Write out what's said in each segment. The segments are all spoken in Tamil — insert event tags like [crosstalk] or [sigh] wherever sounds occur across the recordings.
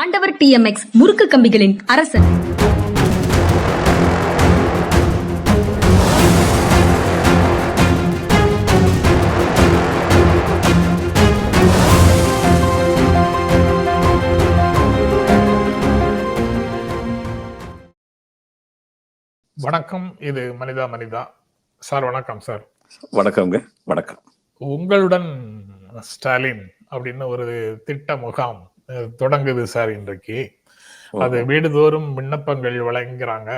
ஆண்டவர் டிஎம்எக்ஸ் முறுக்கு கம்பிகளின் அரசன். வணக்கம் இது மனிதா மனிதா. சார் வணக்கம் சார். வணக்கம்ங்க வணக்கம். உங்களுடன் ஸ்டாலின் அப்படின்னு ஒரு திட்ட முகாம் தொடங்குது சார் இன்றைக்கு. அது வீடுதோறும் விண்ணப்பங்கள் வழங்குறாங்க.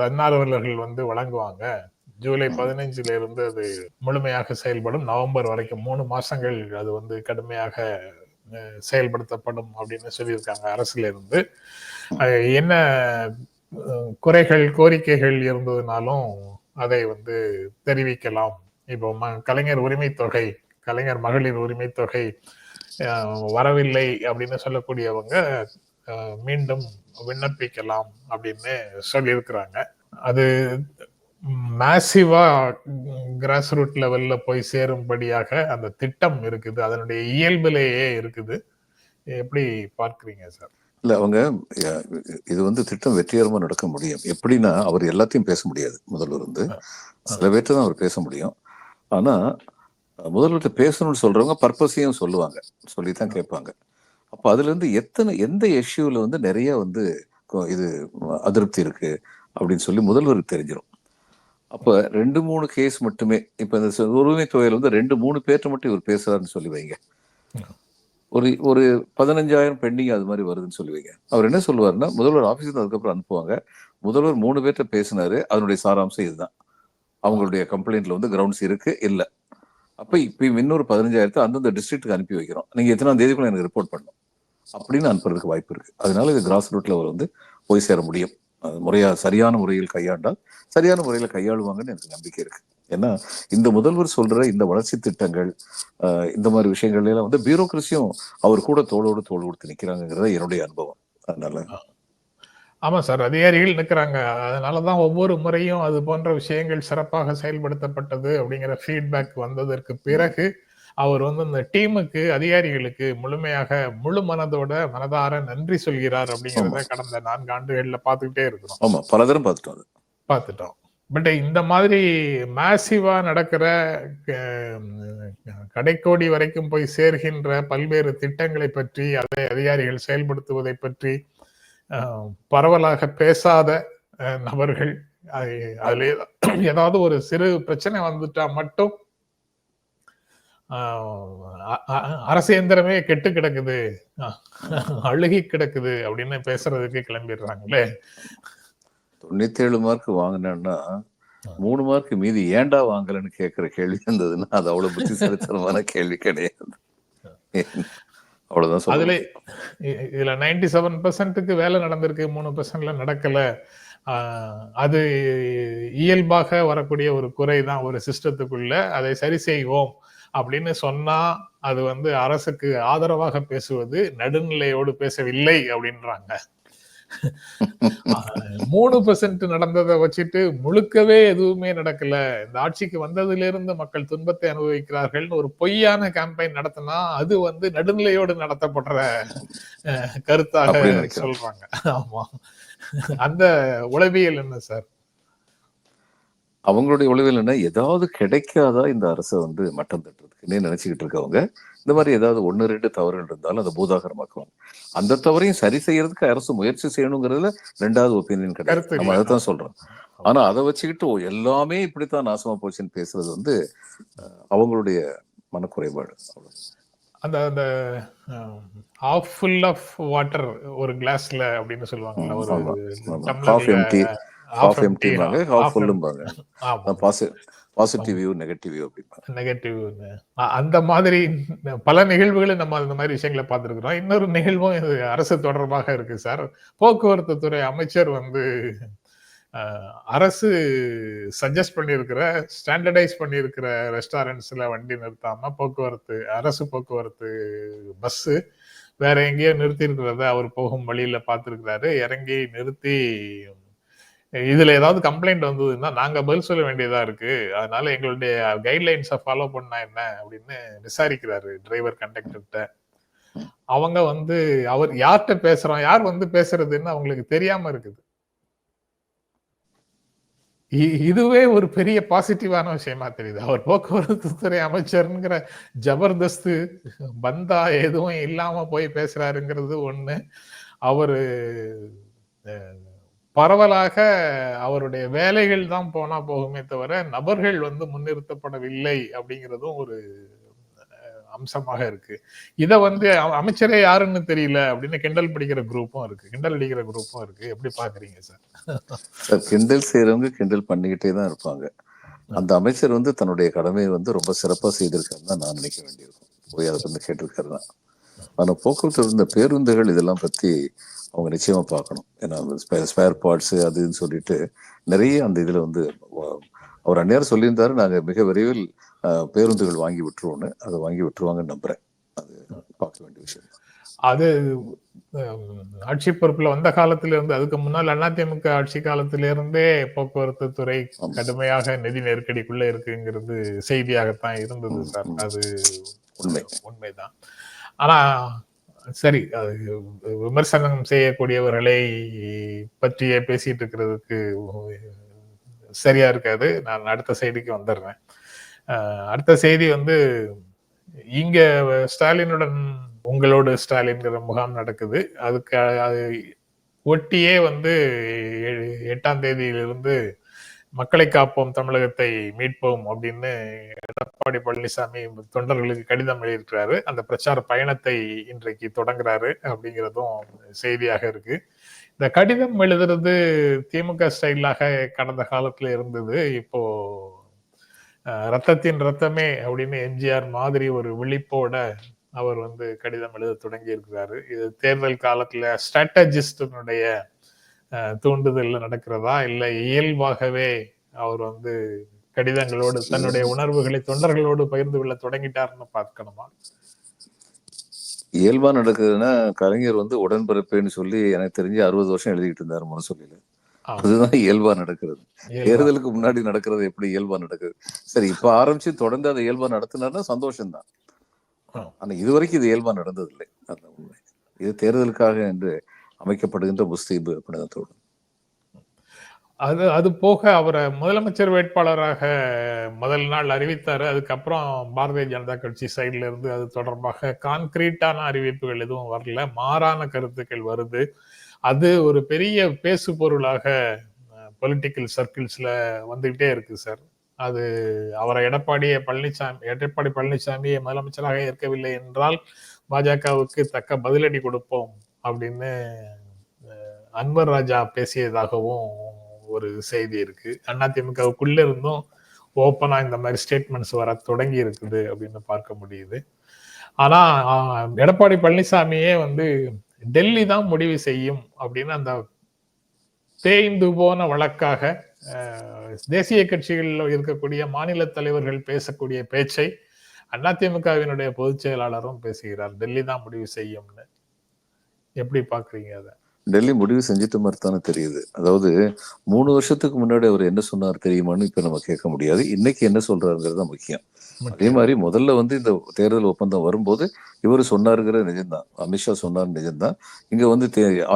தன்னார்வலர்கள் வந்து வழங்குவாங்க. ஜூலை பதினைஞ்சுல இருந்து அது முழுமையாக செயல்படும். நவம்பர் வரைக்கும் மூணு மாசங்கள் அது வந்து கடுமையாக செயல்படுத்தப்படும் அப்படின்னு சொல்லியிருக்காங்க அரசுல இருந்து என்ன குறைகள் கோரிக்கைகள் இருந்ததுனாலும் அதை வந்து தெரிவிக்கலாம். இப்போ கலைஞர் உரிமை தொகை கலைஞர் மகளிர் உரிமை தொகை வரவில்லை அப்படின்னு சொல்லக்கூடியவங்க மீண்டும் விண்ணப்பிக்கலாம் அப்படின்னு சொல்லியிருக்கிறாங்க. அது மேசிவா கிராஸ் ரூட் லெவல்ல போய் சேரும்படியாக அந்த திட்டம் இருக்குது. அதனுடைய இயல்பிலேயே இருக்குது. எப்படி பார்க்கறீங்க சார்? இல்ல அவங்க இது வந்து திட்டம் வெற்றிகரமா நடக்க முடியும். எப்படின்னா அவர் எல்லாத்தையும் பேச முடியாது முதல்வர் வந்து சில பேர்ட்ட தான் அவர் பேச முடியும். ஆனா அஹ், முதல்வர்கிட்ட பேசணும்னு சொல்றவங்க பர்பஸையும் சொல்லுவாங்க. சொல்லி தான் கேட்பாங்க. அப்ப அதுல இருந்து எத்தனை எந்த இஷ்யூல வந்து நிறைய வந்து இது அதிருப்தி இருக்கு அப்படின்னு சொல்லி முதல்வருக்கு தெரிஞ்சிடும் அப்ப ரெண்டு மூணு கேஸ் மட்டுமே இப்ப இந்த உரிமை தொகையில வந்து ரெண்டு மூணு பேர்ட்ட மட்டும் இவர் பேசுறாருன்னு சொல்லி வைங்க. ஒரு ஒரு பதினஞ்சாயிரம் பெண்டிங் அது மாதிரி வருதுன்னு சொல்லுவீங்க அவர் என்ன சொல்லுவாருன்னா முதல்வர் ஆஃபீஸ் அதுக்கப்புறம் அனுப்புவாங்க. முதல்வர் மூணு பேர்ட்ட பேசினாரு. அதனுடைய சாராம்சம் இதுதான். அவங்களுடைய கம்ப்ளைண்ட்ல வந்து கிரவுண்ட்ஸ் இருக்கு இல்ல. அப்ப இப்ப இன்னொரு பதினஞ்சாயிரத்தை அந்தந்த டிஸ்ட்ரிக்ட்டுக்கு அனுப்பி வைக்கிறோம். நீங்க எத்தனாம் தேதிக்குள்ள எனக்கு ரிப்போர்ட் பண்ணணும். அப்படின்னு அனுப்புறதுக்கு வாய்ப்பு இருக்கு. அதனால இது கிராஸ் ரூட்டில் அவர் வந்து போய் சேர முடியும். அது முறையா சரியான முறையில் கையாண்டால் சரியான முறையில கையாளுவாங்கன்னு எனக்கு நம்பிக்கை இருக்கு. ஏன்னா இந்த முதல்வர் சொல்ற இந்த வளர்ச்சி திட்டங்கள் இந்த மாதிரி விஷயங்கள்லாம் வந்து பியூரோக்ரஸியும் அவர் கூட தோளோடு தோல் கொடுத்து நிற்கிறாங்கிறத என்னுடைய அனுபவம். அதனால ஆமா சார் அதிகாரிகள் நிற்கிறாங்க அதனாலதான் ஒவ்வொரு முறையும் அது போன்ற விஷயங்கள் சிறப்பாக செயல்படுத்தப்பட்டது அப்படிங்கிற ஃபீட்பேக் வந்ததற்கு பிறகு அவர் வந்து இந்த டீமுக்கு அதிகாரிகளுக்கு முழுமையாக முழு மனதோட மனதார நன்றி சொல்கிறார் அப்படிங்கிறத கடந்த நான்கு ஆண்டுகள்ல பார்த்துக்கிட்டே இருக்கிறோம். ஆமா பலதரம் பார்த்துட்டோம் அது. பார்த்துட்டோம். பட் இந்த மாதிரி மேசிவா நடக்கிற கடைக்கோடி வரைக்கும் போய் சேர்கின்ற பல்வேறு திட்டங்களை பற்றி அதை அதிகாரிகள் செயல்படுத்துவதை பற்றி பரவலாக பேசாத நபர்கள் அது- அதுல ஏதா- ஏதாவது ஒரு சிறு பிரச்சனை வந்துட்டா மட்டும் ஆஹ், அ- அ- அரசு இயந்திரமே கெட்டு கிடக்குது அழுகி கிடக்குது அப்படின்னு பேசுறதுக்கு கிளம்பிடுறாங்களே. தொண்ணூத்தி ஏழு மார்க் வாங்கினேன்னா மூணு மார்க் மீதி ஏன்டா வாங்கலன்னு கேட்கிற கேள்வி இருந்ததுன்னா அது அவ்வளவு புத்திசாலித்தனமான கேள்வி கிடையாது. அவ்வளவுதான் அதுல இதுல நைன்டி செவன் பர்சன்ட்டுக்கு வேலை நடந்திருக்கு மூணு பர்சன்ட்ல நடக்கல. அது இயல்பாக வரக்கூடிய ஒரு குறை தான் ஒரு சிஸ்டத்துக்குள்ள. அதை சரி செய்வோம் அப்படின்னு சொன்னா அது வந்து அரசுக்கு ஆதரவாக பேசுவது நடுநிலையோடு பேசவில்லை அப்படின்றாங்க. [laughs] மூணு பெர்சென்ட் நடந்ததை வச்சுட்டு முழுக்கவே எதுவுமே நடக்கல. இந்த ஆட்சிக்கு வந்ததுல இருந்து மக்கள் துன்பத்தை அனுபவிக்கிறார்கள்னு ஒரு பொய்யான கேம்பெயின் நடத்தினா அது வந்து நடுநிலையோடு நடத்தப்படுற கருத்தாக. சொல்றாங்க. ஆமா. அந்த உளவியல் என்ன சார்? அவங்களுடைய உளவில் என்ன? ஏதாவது கிடைக்காதா இந்த அரசை வந்து மட்டம் தட்டுறதுக்குன்னே நினைச்சுக்கிட்டு இருக்கவங்க இந்த மாதிரி ஏதாவது ஒன்னு ரெண்டு தவறுகள் இருந்தாலும் அதை பூதாகரமாக்குவாங்க. அந்த தவறையும் சரி செய்யறதுக்கு அரசு முயற்சி செய்யணுங்கிறதுல ரெண்டாவது ஒப்பீனியன் கிடையாது. நம்ம இல்லை. அதைத்தான் சொல்றோம். ஆனா அதை வச்சுக்கிட்டு எல்லாமே இப்படித்தான் நாசமா போச்சுன்னு பேசுறது வந்து அவங்களுடைய மனக்குறைபாடு. அந்த அந்த ஆஃப் ஃபுல் ஆஃப் வாட்டர் ஒரு கிளாஸ்ல அப்படின்னு சொல்லுவாங்கல்ல ஒரு half half fullம்பாங்க. ஆமா. பாசிட்டிவ் வியூ நெகட்டிவ் வியூ அப்படிம்பாங்க. நெகட்டிவ் அந்த மாதிரி பல நிகழ்வுகளை நம்ம அந்த மாதிரி விஷயங்களை பார்த்துருக்கிறோம். இன்னொரு நிகழ்வும் இது அரசு தொடர்பாக இருக்கு சார். போக்குவரத்து துறை அமைச்சர் வந்து அரசு சஜஸ்ட் பண்ணியிருக்கிற ஸ்டாண்டர்டைஸ் பண்ணியிருக்கிற ரெஸ்டாரண்ட்ஸ்ல வண்டி நிறுத்தாம போக்குவரத்து அரசு போக்குவரத்து பஸ் வேற எங்கேயோ நிறுத்தி இருக்கிறத அவர் போகும் வழியில பார்த்திருக்கிறாரு. இறங்கி நிறுத்தி இதுல ஏதாவது கம்ப்ளைண்ட் வந்ததுன்னா நாங்க பதில் சொல்ல வேண்டியதா இருக்கு. அதனால எங்களுடைய கைட்லைன்ஸை ஃபாலோ பண்ணா என்ன அப்படின்னு விசாரிக்கிறாரு டிரைவர் கண்டக்டர்கிட்ட அவங்க வந்து அவர் யார்கிட்ட பேசுறோம் யார் வந்து பேசுறதுன்னு அவங்களுக்கு தெரியாம இருக்குது. இ- இதுவே ஒரு பெரிய பாசிட்டிவான விஷயமா தெரியுது. அவர் போக்குவரத்து துறை அமைச்சர்ங்கிற ஜபர்தஸ்து பந்தா எதுவும் இல்லாம போய் பேசுறாருங்கிறது ஒண்ணு. அவரு பரவலாக அவருடைய வேலைகள் தான் போனா போகுமே தவிர நபர்கள் வந்து முன்னிறுத்தப்படவில்லை அப்படிங்கிறதும் ஒரு அம்சமாக இருக்கு. இதை வந்து அமைச்சரே யாருன்னு தெரியல அப்படின்னு கிண்டல் பிடிக்கிற குரூப்பும் இருக்கு. கிண்டல் அடிக்கிற குரூப்பும் இருக்கு. எப்படி பாக்குறீங்க சார்? சார் கிண்டல் செய்யறவங்க கிண்டல் பண்ணிக்கிட்டே தான் இருப்பாங்க. அந்த அமைச்சர் வந்து தன்னுடைய கடமையை வந்து ரொம்ப சிறப்பாக செய்திருக்காருன்னு தான் நான் நினைக்க வேண்டியிருக்கும். போய் அதை வந்து கேட்டிருக்காரு தான் ஆனா போக்குவரத்து இந்த பேருந்துகள் இதெல்லாம் பத்தி அவங்க நிச்சயமா பார்க்கணும். ஏன்னா ஸ்பேர் பார்ட்ஸ் அது இதுன்னு சொல்லிட்டு நிறைய அந்த இதுல வந்து அவர் அந்நேரம் சொல்லியிருந்தாரு நாங்க மிக விரைவில் பேருந்துகள் வாங்கி விட்டுருவோம்னு. அதை வாங்கி விட்டுருவாங்கன்னு நம்புறேன். அது பார்க்க வேண்டிய விஷயம். அது ஆட்சி பொறுப்புல வந்த காலத்துல இருந்து அதுக்கு முன்னால் அதிமுக ஆட்சி காலத்தில இருந்தே போக்குவரத்து துறை. கடுமையாக நிதி நெருக்கடிக்குள்ள இருக்குங்கிறது செய்தியாகத்தான் இருந்தது சார். அது உண்மை. உண்மைதான். ஆனா சரி அது விமர்சனம் செய்யக்கூடியவர்களை பற்றியே பேசிட்டு இருக்கிறதுக்கு சரியா இருக்காது. நான் அடுத்த செய்திக்கு வந்துடுறேன். அடுத்த செய்தி வந்து இங்க ஸ்டாலினுடன் உங்களோடு ஸ்டாலின்கிற முகாம் நடக்குது. அதுக்கு அது ஒட்டியே வந்து எட்டாம் தேதியிலிருந்து மக்களை காப்போம் தமிழகத்தை மீட்போம் அப்படின்னு எடப்பாடி பழனிசாமி தொண்டர்களுக்கு கடிதம் எழுதியிருக்கிறாரு. அந்த பிரச்சார பயணத்தை இன்றைக்கு தொடங்குறாரு அப்படிங்கிறதும் செய்தியாக இருக்கு. இந்த கடிதம் எழுதுறது திமுக ஸ்டைலாக கடந்த காலத்துல இருந்தது. இப்போ ரத்தத்தின் ரத்தமே அப்படின்னு எம்ஜிஆர் மாதிரி ஒரு விழிப்போட அவர் வந்து கடிதம் எழுத தொடங்கி இருக்கிறாரு இது தேர்தல் காலத்துல ஸ்ட்ராட்டஜிஸ்டனுடைய தூண்டுதல் நடக்கிறதா? இல்ல இயல்பாகவே அவர் வந்து கடிதங்களோடு தன்னுடைய உணர்வுகளை தொண்டர்களோடு பகிர்ந்து கொள்ள தொடங்கிட்டாருன்னு பார்க்கணுமா? இயல்பா நடக்குதுன்னா கலைஞர் வந்து உடன்பிறப்பேன்னு சொல்லி எனக்கு தெரிஞ்சு அறுபது வருஷம் எழுதிக்கிட்டு இருந்தாரு முரசொல்லியில ஆமா. அதுதான் இயல்பா நடக்கிறது. தேர்தலுக்கு முன்னாடி நடக்கிறது எப்படி இயல்பா நடக்குது? சரி இப்ப ஆரம்பிச்சு தொடர்ந்து அதை இயல்பா நடத்தினார்னா சந்தோஷம்தான். ஆனா இதுவரைக்கும் இது இயல்பா நடந்ததில்லை. அதுதான் உண்மை. இது தேர்தலுக்காக என்று அமைக்கப்படுகின்ற முஸ்தீபு அப்படின்றதோடு அது அது போக அவரை முதலமைச்சர் வேட்பாளராக முதல் நாள் அறிவித்தார். அதுக்கப்புறம் பாரதிய ஜனதா கட்சி சைடில் இருந்து அது தொடர்பாக கான்கிரீட்டான அறிவிப்புகள் எதுவும் வரல. மாறான கருத்துக்கள் வருது. அது ஒரு பெரிய பேசு பொருளாக பொலிட்டிக்கல் சர்க்கிள்ஸ்ல வந்துகிட்டே இருக்கு சார் அது அவரை எடப்பாடியை பழனிசாமி எடப்பாடி பழனிசாமியை முதலமைச்சராக இருக்கவில்லை என்றால் பாஜகவுக்கு தக்க பதிலடி கொடுப்போம். அப்படின்னு அன்பர் அன்வர் ராஜா பேசியதாகவும் ஒரு செய்தி இருக்கு. அதிமுகவுக்குள்ள இருந்தும் ஓப்பனா இந்த மாதிரி ஸ்டேட்மெண்ட்ஸ் வர தொடங்கி இருக்குது அப்படின்னு பார்க்க முடியுது. ஆனா எடப்பாடி பழனிசாமியே வந்து டெல்லி தான் முடிவு செய்யும் அப்படின்னு அந்த தேய்ந்து போன வழக்காக தேசிய கட்சிகளில் இருக்கக்கூடிய மாநில தலைவர்கள் பேசக்கூடிய பேச்சை அதிமுகவினுடைய பொதுச் செயலாளரும் பேசுகிறார். டெல்லி தான் முடிவு செய்யும்னு. எப்படி பாக்குறீங்க அதை? டெல்லி முடிவு செஞ்சுட்ட மாதிரி தானே தெரியுது. அதாவது மூணு வருஷத்துக்கு முன்னாடி அவர் என்ன சொன்னார் தெரியுமான்னு இப்ப நம்ம கேட்க முடியாது. இன்னைக்கு என்ன சொல்றாருங்கிறது தான் முக்கியம். அதே மாதிரி முதல்ல வந்து இந்த தேர்தல் ஒப்பந்தம் வரும்போது இவர் சொன்னாருங்கிற நிஜம்தான். அமித்ஷா சொன்னார் நிஜம்தான். இங்க வந்து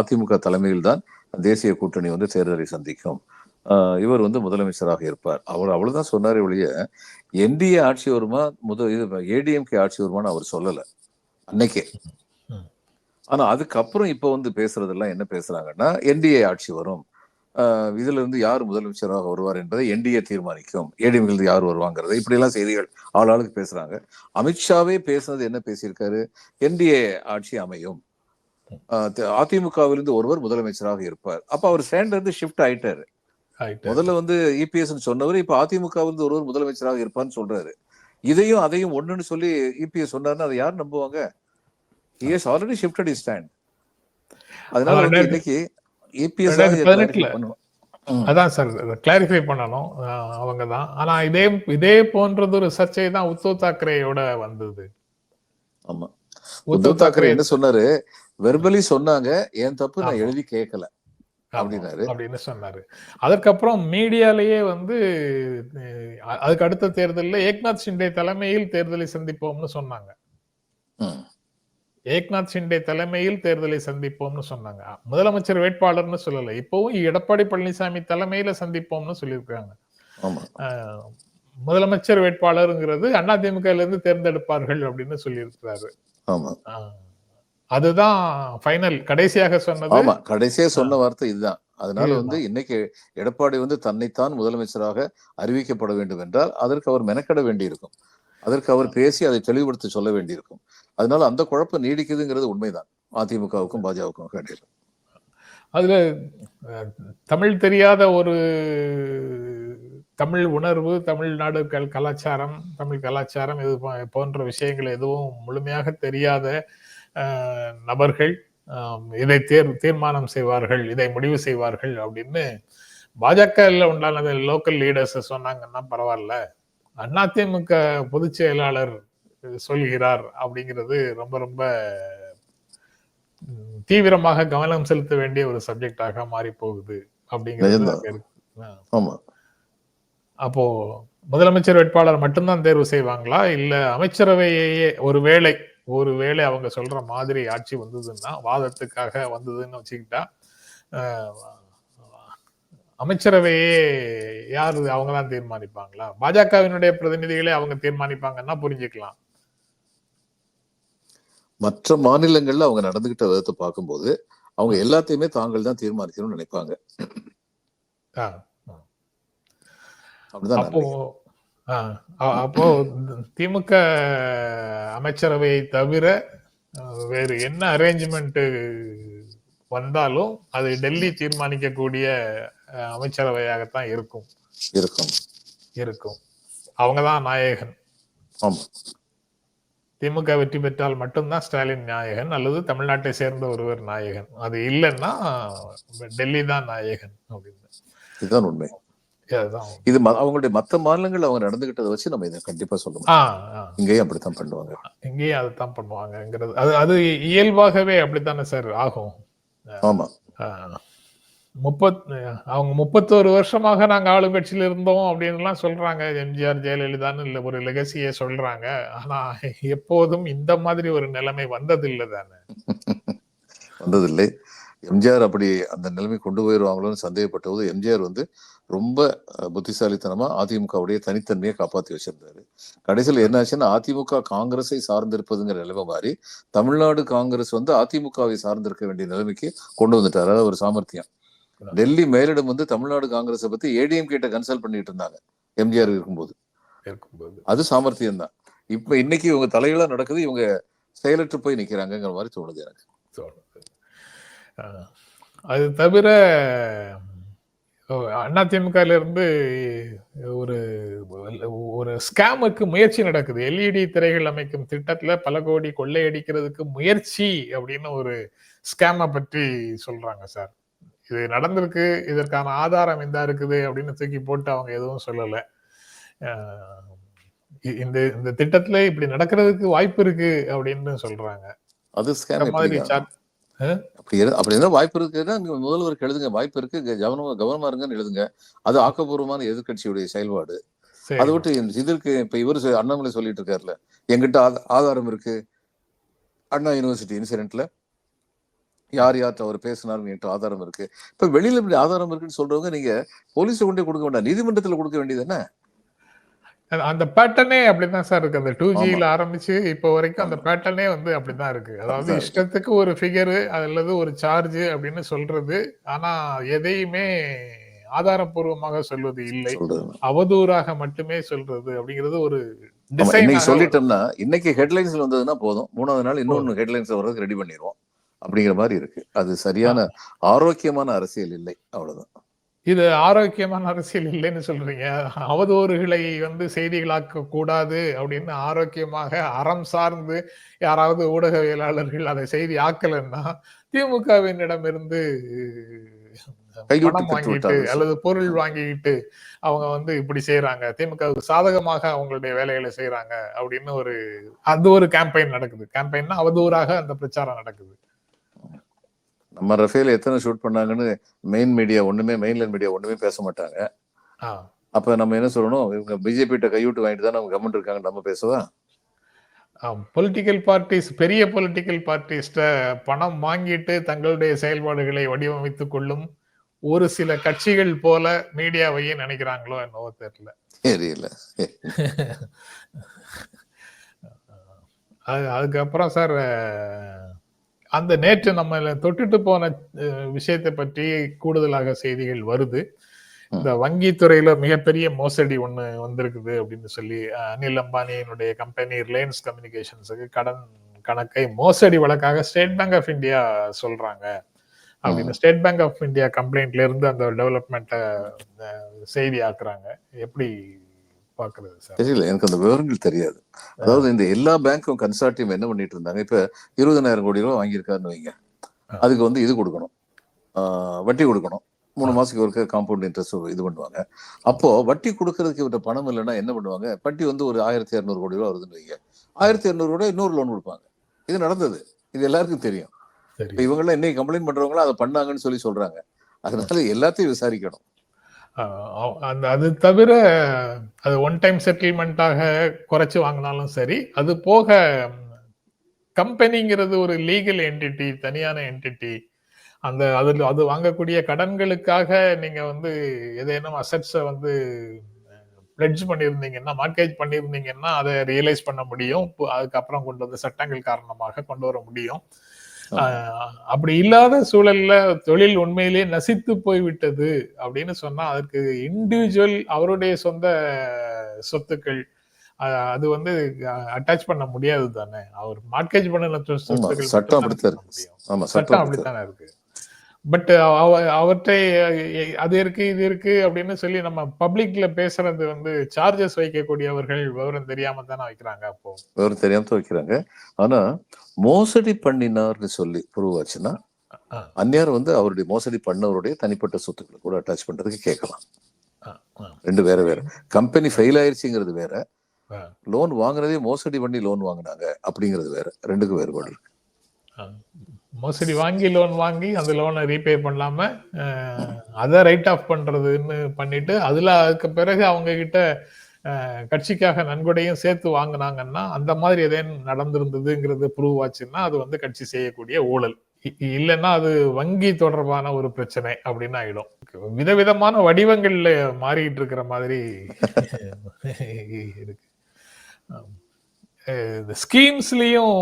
அதிமுக தலைமையில் தான் தேசிய கூட்டணி வந்து தேர்தலை சந்திக்கும். ஆஹ் இவர் வந்து முதலமைச்சராக இருப்பார். அவர் அவ்வளவுதான் சொன்னாரே ஒழிய என்டிஏ ஆட்சி வருமா முதல் இது ஏடிஎம்கே ஆட்சி வருமான்னு அவர் சொல்லல. அன்னைக்கே. ஆனா அதுக்கப்புறம் இப்ப வந்து பேசுறதெல்லாம் என்ன பேசுறாங்கன்னா என்டிஏ ஆட்சி வரும். இதுல இருந்து யார் முதலமைச்சராக வருவார் என்பதை என்டிஏ தீர்மானிக்கும். ஏடிஎம்கில் இருந்து யார் வருவாங்கிறத இப்படி எல்லாம் செய்திகள் ஆள் ஆளுக்கு பேசுறாங்க. அமித்ஷாவே பேசுனது என்ன பேசியிருக்காரு? என்டிஏ ஆட்சி அமையும். அதிமுகவிலிருந்து ஒருவர் முதலமைச்சராக இருப்பார். அப்ப அவர் ஸ்டாண்ட் இருந்து ஷிஃப்ட் ஆயிட்டாரு. ஆயிட்டு. முதல்ல வந்து இபிஎஸ் சொன்னவர் இப்ப அதிமுகவிலிருந்து ஒருவர் முதலமைச்சராக இருப்பார்னு சொல்றாரு. இதையும் அதையும் ஒண்ணுன்னு சொல்லி இபிஎஸ் சொன்னாருன்னா அதை யார் நம்புவாங்க? Yes already shifted is stand அதனால இன்னைக்கு பதினெட்டுல. அதான் சார் கிளாரிஃபை பண்ணணும். அவங்க தான். ஆனா இதே இதே போன்றது ஒரு சர்ச்சை தான் உத்தவ் தாக்கரேயோட வந்தது. ஆமா. உத்தவ் தாக்கரே என்ன சொன்னாரு? வெர்பலி சொன்னாங்க. என் தப்பு நான். எழுதி கேட்கல அப்படின்னாரு. அப்படின்னு சொன்னாரு. அதற்கப்புறம் மீடியாலேயே வந்து அதுக்கு அடுத்த தேர்தலில் ஏக்நாத் ஷிண்டே தலைமையில் தேர்தலை சந்திப்போம்னு சொன்னாங்க. ஏக்நாத் ஷிண்டே தலைமையில் தேர்தலை சந்திப்போம்னு சொன்னாங்க. முதலமைச்சர் வேட்பாளர்னு சொல்லல. இப்பவும் எடப்பாடி பழனிசாமி தலைமையில சந்திப்போம்னு சொல்லியிருக்காங்க. முதலமைச்சர் வேட்பாளருங்கிறது அதிமுக இருந்து தேர்ந்தெடுப்பார்கள் அப்படின்னு சொல்லியிருக்கிறாரு. அதுதான் ஃபைனல். கடைசியாக சொன்னது ஆமா கடைசியா சொன்ன வார்த்தை இதுதான். அதனால. வந்து இன்னைக்கு எடப்பாடி வந்து தன்னைத்தான் முதலமைச்சராக அறிவிக்கப்பட வேண்டும் என்றால் அதற்கு அவர் மெனக்கட வேண்டியிருக்கும். அதற்கு அவர் பேசி அதை தெளிவுபடுத்தி சொல்ல வேண்டியிருக்கும். அதனால அந்த குழப்பம் நீடிக்குதுங்கிறது உண்மைதான். அதிமுகவுக்கும் பாஜகவுக்கும் இடையில அதுல தமிழ் தெரியாத ஒரு தமிழ் உணர்வு தமிழ்நாடு கல் கலாச்சாரம் தமிழ் கலாச்சாரம் இது போன்ற விஷயங்கள் எதுவும் முழுமையாக தெரியாத நபர்கள் இதை தேர் தீர்மானம் செய்வார்கள் இதை முடிவு செய்வார்கள் அப்படின்னு பாஜக உண்டான லோக்கல் லீடர்ஸ் சொன்னாங்கன்னா பரவாயில்ல. அதிமுக பொதுச் செயலாளர் சொல்கிறார் அப்படிங்கிறது ரொம்ப ரொம்ப தீவிரமாக கவனம் செலுத்த வேண்டிய ஒரு சப்ஜெக்டாக மாறி போகுது அப்படிங்கிறது அப்போ முதலமைச்சர் வேட்பாளர் மட்டும்தான் தேர்வு செய்வாங்களா? இல்ல அமைச்சரவையே ஒருவேளை ஒருவேளை அவங்க சொல்ற மாதிரி ஆட்சி வந்ததுன்னா வாதத்துக்காக வந்ததுன்னு வச்சுக்கிட்டா ஆஹ், அமைச்சரவையே யாரு அவங்க தான் தீர்மானிப்பாங்களா? பாஜகவினுடைய பிரதிநிதிகளே அவங்க தீர்மானிப்பாங்கன்னா புரிஞ்சுக்கலாம். மற்ற மாநிலங்கள்ல அவங்க நடந்துகிட்ட விதத்தை பார்க்கும்போது அவங்க எல்லாத்தையுமே தாங்கள் தான் தீர்மானிக்கணும்னு நினைப்பாங்க. அப்போ அப்போ திமுக அமைச்சரவையை தவிர வேறு என்ன அரேஞ்ச்மெண்ட் வந்தாலும் அது டெல்லி தீர்மானிக்கக்கூடிய அமைச்சரவையாகத்தான் இருக்கும். இருக்கும். இருக்கும். அவங்கதான் நாயகன். திமுக வெற்றி பெற்றால் மட்டும்தான் ஸ்டாலின் நாயகன் அல்லது தமிழ்நாட்டை சேர்ந்த ஒருவர் நாயகன். அது இல்லைன்னா டெல்லி தான் நாயகன் அப்படின்னு. இதுதான் உண்மை. இது அவங்களுடைய மத்த மாநிலங்கள் அவங்க நடந்துகிட்டதை வச்சு நம்ம இதை கண்டிப்பா சொல்ல முடியும். ஆ ஆ. இங்கேயும் அப்படித்தான் பண்ணுவாங்க. இங்கேயும் அதுதான் பண்ணுவாங்கங்கிறது. அது அது இயல்பாகவே அப்படித்தானே சார் ஆகும்? ஆமா. முப்பத் அவங்க முப்பத்தோரு வருஷமாக நாங்க ஆளுங்கட்சியில இருந்தோம் அப்படின்லாம் சொல்றாங்க. எம்ஜிஆர் ஜெயலலிதான்னு இல்லை ஒரு லெகசியை சொல்றாங்க. ஆனா எப்போதும் இந்த மாதிரி ஒரு நிலைமை வந்ததில்லை தானே? வந்ததில்லை. எம்ஜிஆர் அப்படி அந்த நிலைமை கொண்டு போயிருவாங்களோன்னு சந்தேகப்பட்டபோது எம்ஜிஆர் வந்து ரொம்ப அஹ், புத்திசாலித்தனமா அதிமுகவுடைய தனித்தன்மையை காப்பாத்தி வச்சிருந்தாரு. கடைசியில் என்னாச்சுன்னா அதிமுக காங்கிரஸை சார்ந்திருப்பதுங்கிற நிலைமை மாதிரி தமிழ்நாடு காங்கிரஸ் வந்து அதிமுகவை சார்ந்திருக்க வேண்டிய நிலைமைக்கு கொண்டு வந்துட்டார். அதாவது ஒரு சாமர்த்தியம். டெல்லி மேலிடம் வந்து தமிழ்நாடு காங்கிரஸை பத்தி ஏடிஎம் கிட்ட கன்சல்ட் பண்ணிட்டு இருந்தாங்க எம்ஜிஆர் இருக்கும்போது. இருக்கும்போது. அது சாமர்த்தியம் தான் இப்ப இன்னைக்கு இவங்க தலைகளா நடக்குது இவங்க செயலற்று போய் நிக்கிறாங்கங்கிற மாதிரி தோணுது எனக்கு. அது தவிர அதிமுகல இருந்து ஒரு ஒரு ஸ்கேமுக்கு முயற்சி நடக்குது. எல்இடி திரைகள் அமைக்கும் திட்டத்துல பல கோடி கொள்ளையடிக்கிறதுக்கு முயற்சி அப்படின்னு ஒரு ஸ்கேமை பற்றி சொல்றாங்க சார். இது நடந்திருக்கு இதற்கான ஆதாரம் இந்த இருக்குது அப்படின்னு தூக்கி போட்டு அவங்க எதுவும் சொல்லல. இந்த இந்த திட்டத்துல இப்படி நடக்கிறதுக்கு வாய்ப்பு இருக்கு அப்படின்னு சொல்றாங்க. அது அப்படி அப்படி இருந்தா வாய்ப்பு இருக்குன்னா முதல்வருக்கு எழுதுங்க வாய்ப்பு இருக்கு கவனமா கவனமா இருங்கன்னு எழுதுங்க. அது ஆக்கப்பூர்வமான எதிர்க்கட்சியுடைய செயல்பாடு. அதை விட்டு இதற்கு இப்ப இவர் அண்ணாமலை சொல்லிட்டு இருக்காருல்ல எங்கிட்ட ஆத- ஆதாரம் இருக்கு. அண்ணா யூனிவர்சிட்டி இன்சிடென்ட்ல யார் யார்கிட்ட அவர் பேசினார் என்கிட்ட ஆதாரம் இருக்கு. இப்ப வெளியில இப்படி ஆதாரம் இருக்குன்னு சொல்றவங்க நீங்க போலீஸ் கொண்டே கொடுக்க வேண்டாம். நீதிமன்றத்துல கொடுக்க வேண்டியது என்ன? அந்த- பேட்டர்னே அப்படிதான் சார் இருக்கு. அந்த டூ ஆமா. ஆரம்பிச்சு இப்போ வரைக்கும் அந்த பேட்டர்னே வந்து அப்படிதான் இருக்கு. அதாவது. இஷ்டத்துக்கு ஒரு ஃபிகர் அல்லது ஒரு சார்ஜ் அப்படின்னு சொல்றது. ஆனா எதையுமே ஆதாரப்பூர்வமாக சொல்வது இல்லை. அவதூறாக மட்டுமே சொல்றது அப்படிங்கிறது ஒரு சொல்லிட்டோம்னா இன்னைக்கு ஹெட்லைன்ஸ்ல வந்ததுன்னா போதும். மூணாவது நாள் இன்னொன்னு ஹெட்லைன்ஸ் வர்றதுக்கு ரெடி பண்ணிடுவோம் அப்படிங்கிற மாதிரி இருக்கு. அது சரியான ஆரோக்கியமான அரசியல் இல்லை. அவ்வளவுதான். இது ஆரோக்கியமான அரசியல் இல்லைன்னு சொல்றீங்க. அவதூறுகளை வந்து செய்திகளாக்க கூடாது அப்படின்னு ஆரோக்கியமாக அறம் சார்ந்து யாராவது ஊடகவியலாளர்கள் அதை செய்தி ஆக்கலைன்னா திமுகவினிடம் இருந்து கையூட்டு பணம் வாங்கிட்டு. அல்லது பொருள் வாங்கிட்டு அவங்க வந்து இப்படி செய்யறாங்க திமுகவுக்கு சாதகமாக அவங்களுடைய வேலைகளை செய்யறாங்க அப்படின்னு ஒரு அது ஒரு கேம்பெயின் நடக்குது. கேம்பெயின்னா அவதூறாக அந்த பிரச்சாரம் நடக்குது. நம்ம ரஃபேல் எத்தனை ஷூட் பண்ணாங்கன்னு மெயின் மீடியா ஒண்ணுமே மெயின்லைன் மீடியா ஒண்ணுமே பேச மாட்டாங்க. அப்ப நம்ம என்ன சொல்லணும்? இவங்க பிஜேபி கிட்ட கையூட்டு வாங்கிட்டு தான் நம்ம கவர்மெண்ட் இருக்காங்க நம்ம பேசவா? பொலிட்டிக்கல் பார்ட்டிஸ் பெரிய பொலிட்டிக்கல் பார்ட்டிஸ்ட பணம் வாங்கிட்டு தங்களுடைய செயல்பாடுகளை வடிவமைத்துக் கொள்ளும் ஒரு சில கட்சிகள் போல மீடியாவையும் நினைக்கிறாங்களோ என்னவோ தெரியல. தெரியல. அது அதுக்கப்புறம் சார் அந்த நேற்று நம்ம தொட்டுட்டு போன விஷயத்தை பற்றி கூடுதலாக செய்திகள் வருது. இந்த வங்கித்துறையில மிகப்பெரிய மோசடி ஒண்ணு வந்திருக்குது அப்படின்னு சொல்லி அனில் அம்பானியினுடைய கம்பெனி ரிலையன்ஸ் கம்யூனிகேஷன்ஸுக்கு கடன் கணக்கை மோசடி வழக்காக ஸ்டேட் பேங்க் ஆஃப் இந்தியா சொல்றாங்க. அப்படின்னு ஸ்டேட் பேங்க் ஆஃப் இந்தியா கம்ப்ளைண்ட்ல இருந்து அந்த டெவலப்மெண்ட்டை செய்தி ஆக்குறாங்க எப்படி பாக்குறது சார். தெரியல எனக்கு அந்த விவரங்கள் தெரியாது. அதாவது இந்த எல்லா பேங்க்கும் கன்சார்டியம் என்ன பண்ணிட்டு இருந்தாங்க? இப்ப இருபதனாயிரம் கோடி ரூபாய் வாங்கியிருக்காருன்னு வைங்க. அதுக்கு வந்து இது கொடுக்கணும். வட்டி கொடுக்கணும். மூணு மாசத்துக்கு ஒருக்க காம்பவுண்ட் இன்ட்ரெஸ்ட் இது பண்ணுவாங்க. அப்போ வட்டி கொடுக்கறதுக்கு இவர்கிட்ட பணம் இல்லைன்னா என்ன பண்ணுவாங்க? வட்டி வந்து ஒரு ஆயிரத்தி இரநூறு கோடி ரூபாய் வருதுன்னு வைங்க. ஆயிரத்தி இரநூறு கோடி இன்னொரு லோன் கொடுப்பாங்க. இது நடந்தது. இது எல்லாருக்கும் தெரியும். இப்ப இவங்கெல்லாம் இன்னைக்கு கம்ப்ளைண்ட் பண்றவங்களும் அதை பண்ணாங்கன்னு சொல்லி சொல்றாங்க. அதனால எல்லாத்தையும் விசாரிக்கணும். அந்த அது தவிர அது ஒன் டைம் செட்டில்மெண்ட்டாக குறைச்சி வாங்கினாலும் சரி அது போக கம்பெனிங்கிறது ஒரு லீகல் என்டிட்டி தனியான என்டிட்டி அந்த அதில் அது வாங்கக்கூடிய கடன்களுக்காக நீங்கள் வந்து ஏதேனும் அசட்ஸை வந்து பிளட்ஜ் பண்ணியிருந்தீங்கன்னா மார்க்கேஜ் பண்ணியிருந்தீங்கன்னா அதை ரியலைஸ் பண்ண முடியும். இப்போ அதுக்கப்புறம் கொண்டு வந்து சட்டங்கள் காரணமாக கொண்டு வர முடியும். அப்படி இல்லாத சூழல்ல தொழில் உண்மையிலேயே நசித்து போய்விட்டது அப்படின்னு சொன்னா அதற்கு இண்டிவிஜுவல் அவருடைய சொந்த சொத்துக்கள் அது வந்து அட்டாச் பண்ண முடியாது தானே அவர் மார்க்கேஜ் பண்ணின ஆமா சொத்துக்கள் சட்டம் அப்படித்தான் பண்ண இருக்கு? பட் அவற்றை அஹ், அது இருக்கு இது இருக்கு அப்படின்னு சொல்லி நம்ம பப்ளிக்ல பேசுறது வந்து சார்ஜஸ் வைக்கக்கூடியவர்கள் விவரம் தெரியாம தானே வைக்கிறாங்க அப்போ. விவரம் தெரியாம தான் வைக்கிறாங்க. ஆனா மோசடி பண்ணினார்னு சொல்லி ப்ரூவ் ஆச்சுன்னா ஆ. அந்நியார் வந்து அவருடைய மோசடி பண்ணவருடைய தனிப்பட்ட சொத்துக்களை கூட அட்டாச் பண்றதுக்கு கேட்கலாம். ரெண்டு வேற வேற. கம்பெனி ஃபெயில் ஆயிருச்சுங்கிறது வேற. லோன் வாங்குனதே மோசடி பண்ணி லோன் வாங்குனாங்க அப்படிங்கிறது வேற. ரெண்டுக்கும் வேறுபாடு இருக்கு. மோசடி வாங்கி லோன் வாங்கி அந்த லோனை ரீபே பண்ணாம அதை ரைட் ஆஃப் பண்றதுன்னு பண்ணிட்டு அதுல அதுக்கு பிறகு அவங்க கிட்ட கட்சிக்காக நன்கொடையும் சேர்த்து வாங்கினாங்கன்னா அந்த மாதிரி ஏதேனும் நடந்திருந்ததுங்கிறது ப்ரூவ் ஆச்சுன்னா அது வந்து கட்சி செய்யக்கூடிய ஊழல். இ- இல்லைன்னா அது வங்கி தொடர்பான ஒரு பிரச்சனை அப்படின்னு ஆயிடும். விதவிதமான வடிவங்கள்ல மாறிட்டு இருக்கிற மாதிரி இருக்கு. இந்த ஸ்கீம்ஸ்லயும்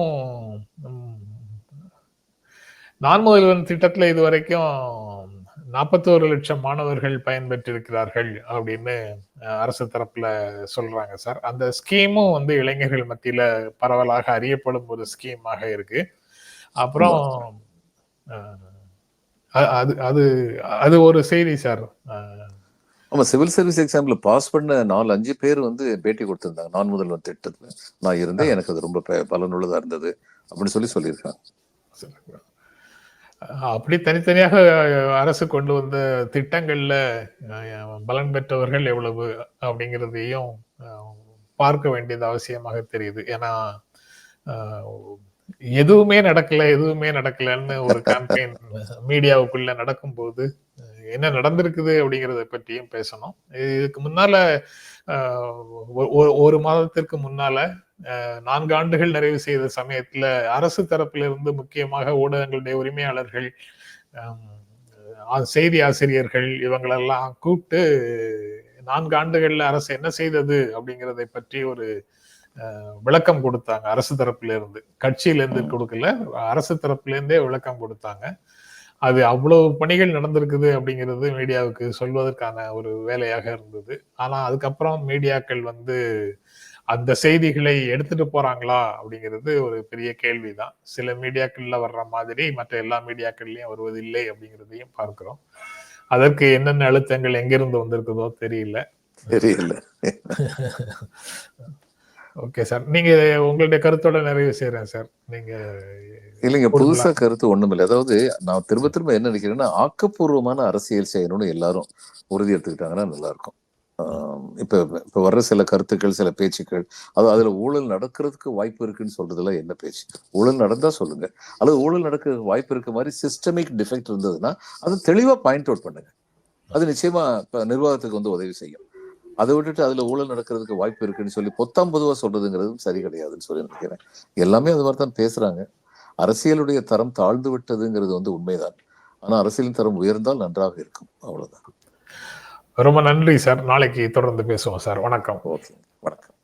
நான் முதல்வன் திட்டத்துல இது வரைக்கும் நாற்பத்தோரு லட்சம் மாணவர்கள் பயன்பெற்றிருக்கிறார்கள் அப்படின்னு அரசு தரப்புல சொல்றாங்க சார். அந்த ஸ்கீமும் வந்து இளைஞர்கள் மத்தியில பரவலாக அறியப்படும் ஒரு ஸ்கீமாக இருக்கு. அப்புறம் அது அது அது ஒரு செய்தி சார். ஆமா சிவில் சர்வீஸ் எக்ஸாம்ல பாஸ் பண்ண நாலு அஞ்சு பேர் வந்து பேட்டி கொடுத்திருந்தாங்க. நான் முதல்வன் திட்டத்துல. நான் இருந்தேன். எனக்கு அது ரொம்ப பலனுள்ளதா இருந்தது அப்படின்னு சொல்லி சொல்லியிருக்காங்க. அப்படி தனித்தனியாக அரசு கொண்டு வந்த திட்டங்கள்ல பலன் பெற்றவர்கள் எவ்வளவு அப்படிங்கிறதையும் பார்க்க வேண்டியது அவசியமாக தெரியுது. ஏன்னா எதுவுமே நடக்கல எதுவுமே நடக்கலன்னு ஒரு கேம்பெயின் மீடியாவுக்குள்ள நடக்கும்போது என்ன நடந்திருக்குது அப்படிங்கிறத பற்றியும் பேசணும். இதுக்கு முன்னால ஒரு மாதத்திற்கு முன்னால நான்கு ஆண்டுகள் நிறைவு செய்த சமயத்துல அரசு தரப்பிலிருந்து முக்கியமாக ஊடகங்களுடைய உரிமையாளர்கள் செய்தி ஆசிரியர்கள் இவங்களெல்லாம் கூப்பிட்டு நான்கு ஆண்டுகள்ல அரசு என்ன செய்தது அப்படிங்கிறதை பற்றி ஒரு விளக்கம் கொடுத்தாங்க அரசு தரப்புல இருந்து கட்சியில இருந்து கொடுக்கல அரசு தரப்புல இருந்தே விளக்கம் கொடுத்தாங்க. அது அவ்வளவு பணிகள் நடந்திருக்குது அப்படிங்கிறது மீடியாவுக்கு சொல்வதற்கான ஒரு வேலையாக இருந்தது. ஆனா அதுக்கப்புறம் மீடியாக்கள் வந்து அந்த செய்திகளை எடுத்துட்டு போறாங்களா அப்படிங்கிறது ஒரு பெரிய கேள்விதான். சில மீடியாக்கள்ல வர்ற மாதிரி மற்ற எல்லா மீடியாக்கள்லயும் வருவதில்லை அப்படிங்கிறதையும் பார்க்கிறோம். அதற்கு என்னென்ன அழுத்தங்கள் எங்கிருந்து வந்திருக்குதோ தெரியல. தெரியல. [laughs] ஓகே சார் நீங்க உங்களுடைய கருத்தோட நிறைவு செய்யறேன் சார் நீங்க இல்லைங்க புதுசா கருத்து ஒண்ணுமில்லை. அதாவது நான் திரும்ப திரும்ப என்ன நினைக்கிறேன்னா ஆக்கப்பூர்வமான அரசியல் செய்யணும்னு எல்லாரும் உறுதி எடுத்துக்கிட்டாங்கன்னா நல்லா இருக்கும் இப்ப இப்ப வர்ற சில கருத்துக்கள் சில பேச்சுக்கள் அது அதுல ஊழல் நடக்கிறதுக்கு வாய்ப்பு இருக்குன்னு சொல்றதுல என்ன பேச்சு? ஊழல் நடந்தா சொல்லுங்க. அல்லது ஊழல் நடக்கிறதுக்கு வாய்ப்பு இருக்க மாதிரி சிஸ்டமிக் டிஃபெக்ட் இருந்ததுன்னா அது தெளிவா பாயிண்ட் அவுட் பண்ணுங்க. அது நிச்சயமா இப்ப நிர்வாகத்துக்கு வந்து உதவி செய்யும். அதை விட்டுட்டு அதுல ஊழல் நடக்கிறதுக்கு வாய்ப்பு இருக்குன்னு சொல்லி பொத்தாம் பொதுவா சொல்றதுங்கிறதும் சரி கிடையாதுன்னு சொல்லி நினைக்கிறேன். எல்லாமே அது மாதிரி தான் பேசுறாங்க. அரசியலுடைய தரம் தாழ்ந்து விட்டதுங்கிறது வந்து உண்மைதான். ஆனா அரசியலின் தரம் உயர்ந்தால் நன்றாக இருக்கும். அவ்வளவுதான். ரொம்ப நன்றி சார். நாளைக்கு தொடர்ந்து பேசுவோம் சார். வணக்கம். ஓகே. வணக்கம்.